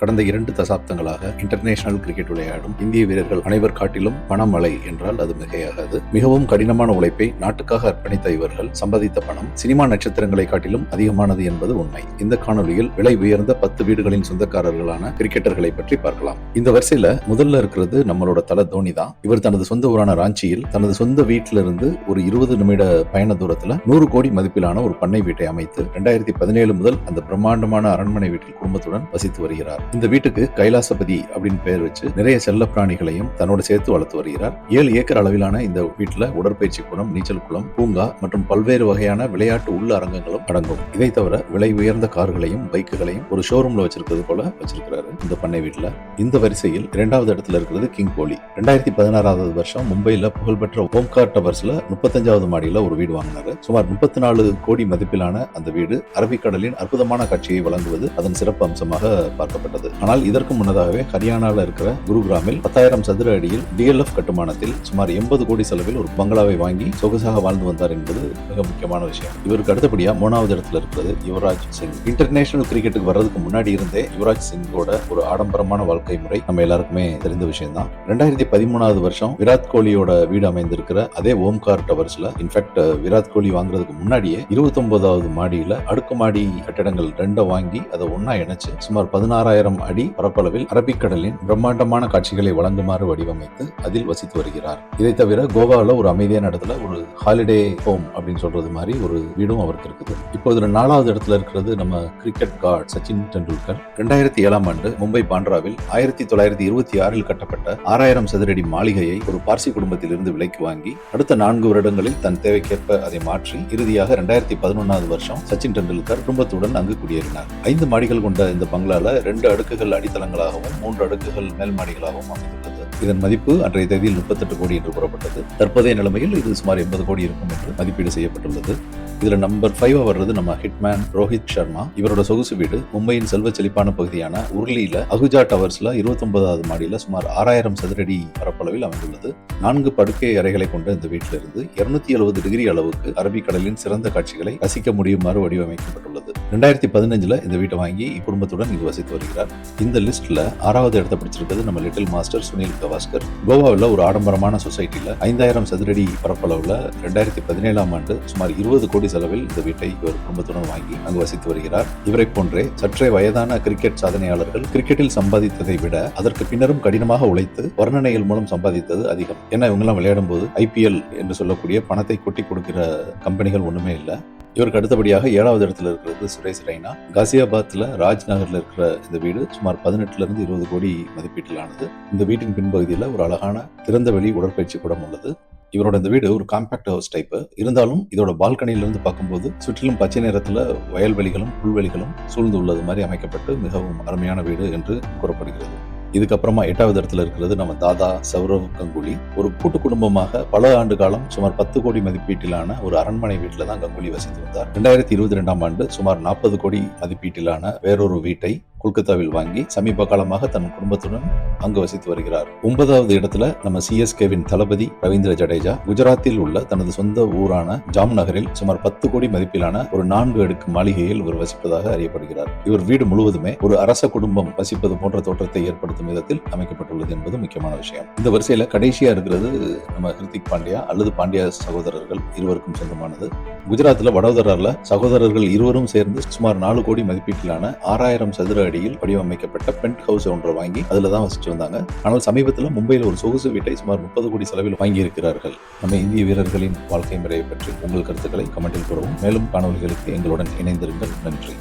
கடந்த இரண்டு தசாப்தங்களாக இன்டர்நேஷனல் கிரிக்கெட் விளையாடும் இந்திய வீரர்கள் அனைவர் காட்டிலும் பணமழை என்றால் அது மிகையாகாது. மிகவும் கடினமான உழைப்பை நாட்டுக்காக அர்ப்பணித்த இவர்கள் சம்பாதித்த பணம் சினிமா நட்சத்திரங்களை காட்டிலும் அதிகமானது என்பது உண்மை. இந்த காணொலியில் விலை உயர்ந்த பத்து வீடுகளின் சொந்தக்காரர்களான கிரிக்கெட்டர்களை பற்றி பார்க்கலாம். இந்த வரிசையில முதல்ல இருக்கிறது நம்மளோட தல தோனி தான். இவர் தனது சொந்த ஊரான ராஞ்சியில் தனது சொந்த வீட்டிலிருந்து ஒரு இருபது நிமிட பயண தூரத்துல நூறு கோடி மதிப்பிலான ஒரு பண்ணை வீட்டை அமைத்து ரெண்டாயிரத்தி பதினேழு முதல் அந்த பிரம்மாண்டமான அரண்மனை வீட்டில் குடும்பத்துடன் வசித்து வருகிறார். இந்த வீட்டுக்கு கைலாசபதி அப்படின்னு பெயர் வச்சு நிறைய செல்ல பிராணிகளையும் தன்னோட சேர்த்து வளர்த்து வருகிறார். ஏழு ஏக்கர் அளவிலான இந்த வீட்டுல உடற்பயிற்சி குளம் நீச்சல் குளம் பூங்கா மற்றும் பல்வேறு வகையான விளையாட்டு உள்ள அரங்கங்களும் அடங்கும். இதை தவிர விலை உயர்ந்த கார்களையும் பைக்குகளையும் ஒரு ஷோரூம்ல வச்சிருக்கிறது போல வச்சிருக்கிறாரு இந்த பண்ணை வீட்டுல. இந்த வரிசையில் இரண்டாவது இடத்துல இருக்கிறது கிங் கோலி ரெண்டாயிரத்தி பதினாறாவது வருஷம் மும்பையில் புகழ்பெற்ற ஓம்கார் டவர்ஸ்ல முப்பத்தஞ்சாவது மாடியில ஒரு வீடு வாங்கினாரு. சுமார் முப்பத்தி நாலு கோடி மதிப்பிலான அந்த வீடு அரபிக்கடலின் அற்புதமான காட்சியை வழங்குவது அதன் சிறப்பு அம்சமாக பார்க்கப்பட்டது. ஆனால் இதற்கு முன்னதாகவே ஹரியானாவில் இருக்கிற குருகிராமில் பத்தாயிரம் சதுர அடியில் டிஎல்எஃப் கட்டுமானத்தில் சுமார் எண்பது கோடி செலவில் ஒரு பங்களாவை வாங்கி சொகுசாக வாழ்ந்து வந்தார் என்பது மிக முக்கியமான விஷயம். இவருக்கு அடுத்தபடியா மூணாவது இடத்துல இருக்கிறது யுவராஜ் சிங். இன்டர்நேஷனல் கிரிக்கெட்டுக்கு வர்றதுக்கு முன்னாடி இருந்தே யுவராஜ் சிங்கோட ஒரு ஆடம்பரமான வாழ்க்கை முறை நம்ம எல்லாருக்குமே தெரிந்த விஷயம் தான் ரெண்டாயிரத்தி பதிமூணாவது வருஷம் விராட் கோலியோட வீடு அமைந்திருக்கிற அதே ஓம்கார் டவர்ஸ்ல இன்ஃபேக்ட் விராட் கோலி வாங்குறதுக்கு முன்னாடியே இருபத்தி ஒன்பதாவது மாடியில அடுக்குமாடி கட்டிடங்கள் ரெண்டை வாங்கி அதை ஒன்னா இணைச்சு சுமார் பதினாறாயிரம் அடி பரப்பளவில் அரபிக்கடலின் பிரம்மாண்டமான காட்சிகளை வழங்குமாறு வடிவமைத்து அதில் வசித்து வருகிறார். இதை தவிர கோவாவில் ஒரு அமைதியான இடத்துல ஒரு ஹாலிடே ஹோம் அப்படின்னு சொல்றது மாதிரி ஒரு வீடும் அவருக்கு இருக்குது. இப்போ இதுல நாலாவது இடத்துல இருக்கிறது நம்ம கிரிக்கெட் கார்டு சச்சின் டெண்டுல்கர். ரெண்டாயிரத்தி ஏழாம் ஆண்டு மும்பை பாண்ட்ராவில் ஆயிரத்தி தொள்ளாயிரத்தி இருபத்தி ஆறில் கட்டப்பட்ட ஆறாயிரம் சதுரடி மாளிகையை ஒரு பார்சி குடும்பத்தில் இருந்து விலைக்கு வாங்கி அடுத்த நான்கு வருடங்களில் தன் தேவைக்கேற்ப அதை மாற்றி இறுதியாக ரெண்டாயிரத்தி பதினொன்னாவது வருஷம் சச்சின் டெண்டுல்கர் குடும்பத்துடன் அங்கு குடியேறினார். ஐந்து மாடிகள் கொண்ட இந்த பங்களால ரெண்டு அடுக்குகள் அடித்தளங்களாகவும் மூன்று அடுக்குகள் மேல் மாடிகளாகவும் அமைந்துள்ளது. இதன் மதிப்பு அன்றைய தேதியில் முப்பத்தெட்டு கோடி என்று கூறப்பட்டது. தற்போதைய நிலைமையில் இது சுமார் எண்பது கோடி இருக்கும் என்று மதிப்பீடு செய்யப்பட்டுள்ளது. இதுல நம்பர் ஃபைவ் வர்றது நம்ம ஹிட்மேன் ரோஹித் சர்மா இவரோட சொகுசு வீடு மும்பையின் செல்வ செழிப்பான பகுதியான உருளியில அகுஜா டவர்ஸ்ல இருபத்தொன்பதாவது மாடியில சுமார் ஆறாயிரம் சதுரடி பரப்பளவில் அமைந்துள்ளது. நான்கு படுக்கை அறைகளை கொண்ட இந்த வீட்டிலிருந்து இருநூத்தி எழுபது டிகிரி அளவுக்கு அரபிக்கடலின் சிறந்த காட்சிகளை ரசிக்க முடியுமாறு வடிவமைக்கப்பட்டுள்ளது. ரெண்டாயிரத்தி பதினஞ்சுல இந்த வீட்டை வாங்கி குடும்பத்துடன் இது வசித்து வருகிறார். இந்த லிஸ்ட்ல ஆறாவது இடத்தை பிடிச்சிருக்கிறது நம்ம லிட்டில் மாஸ்டர் சுனில் கவாஸ்கர். கோவாவில் ஒரு ஆடம்பரமான சொசைட்டியில் ஐந்தாயிரம் சதுரடி பரப்பளவுல ரெண்டாயிரத்தி பதினேழாம் ஆண்டு சுமார் இருபது கோடி செலவில் இந்த வீட்டை இவர் குடும்பத்துடன் வாங்கி அங்கு வசித்து வருகிறார். இவரை போன்றே சற்றே வயதான கிரிக்கெட் சாதனையாளர்கள் கிரிக்கெட்டில் சம்பாதித்ததை விட அதற்கு பின்னரும் கடினமாக உழைத்து வர்ணனைகள் மூலம் சம்பாதித்தது அதிகம். ஏன்னா இவங்கெல்லாம் விளையாடும் போது ஐபிஎல் என்று சொல்லக்கூடிய பணத்தை கொட்டி கொடுக்கிற கம்பெனிகள் ஒன்றுமே இல்லை. இவருக்கு அடுத்தபடியாக ஏழாவது இடத்துல இருக்கிறது சுரேஷ் ரெய்னா. காசியாபாத்ல ராஜ்நகரில் இருக்கிற இந்த வீடு சுமார் பதினெட்டுல இருந்து இருபது கோடி மதிப்பீட்டிலானது. இந்த வீட்டின் பின்பகுதியில் ஒரு அழகான திறந்தவெளி உடற்பயிற்சி கூடம் உள்ளது. இவரோட இந்த வீடு ஒரு காம்பாக்ட் ஹவுஸ் டைப் இருந்தாலும் இதோட பால்கனியிலிருந்து பார்க்கும்போது சுற்றிலும் பச்சை நிறத்துல வயல்வெளிகளும் புல்வெளிகளும் சூழ்ந்து உள்ளது மாதிரி அமைக்கப்பட்டு மிகவும் அருமையான வீடு என்று கூறப்படுகிறது. இதுக்கப்புறமா எட்டாவது இடத்துல இருக்கிறது நம்ம தாதா சௌரவ் கங்குலி. ஒரு கூட்டு குடும்பமாக பல ஆண்டு காலம் சுமார் பத்து கோடி மதிப்பீட்டிலான ஒரு அரண்மனை வீட்டில் தான் கங்குலி வசித்து வந்தார். ரெண்டாயிரத்தி இருபத்தி ரெண்டாம் ஆண்டு சுமார் நாற்பது கோடி மதிப்பீட்டிலான வேறொரு வீட்டை கொல்கத்தாவில் வாங்கி சமீப காலமாக தன் குடும்பத்துடன் அங்கு வசித்து வருகிறார். ஒன்பதாவது இடத்துல நம்ம சிஎஸ்கேவின் தளபதி ரவீந்திர ஜடேஜா குஜராத்தில் உள்ள தனது சொந்த ஊரான ஜாம் நகரில் சுமார் பத்து கோடி மதிப்பிலான ஒரு நான்கு அடுக்கு மாளிகையில் இவர் வசிப்பதாக அறியப்படுகிறார். இவர் வீடு முழுவதுமே ஒரு அரச குடும்பம் வசிப்பது போன்ற தோற்றத்தை ஏற்படுத்தும் விதத்தில் அமைக்கப்பட்டுள்ளது என்பது முக்கியமான விஷயம். இந்த வரிசையில கடைசியா இருக்கிறது நம்ம ஹிருத்திக் பாண்டியா அல்லது பாண்டியா சகோதரர்கள் இருவருக்கும் சொந்தமானது. குஜராத்தில் வடோதரால சகோதரர்கள் இருவரும் சேர்ந்து சுமார் நாலு கோடி மதிப்பீட்டிலான ஆறாயிரம் சதுர அடியில் வடிவமைக்கப்பட்ட பென்ட் ஹவுஸ் ஒன்றை வாங்கி அதில் தான் வசிச்சு வந்தாங்க. ஆனால் சமீபத்தில் மும்பையில் ஒரு சொகுசு வீட்டை சுமார் முப்பது கோடி செலவில் வாங்கி இருக்கிறார்கள் நம்ம இந்திய வீரர்களின் வாழ்க்கை முறையை பற்றி உங்கள் கருத்துக்களை கமெண்டில் கூறவும். மேலும் காணொலிகளுக்கு எங்களுடன் இணைந்திருங்கள். நன்றி.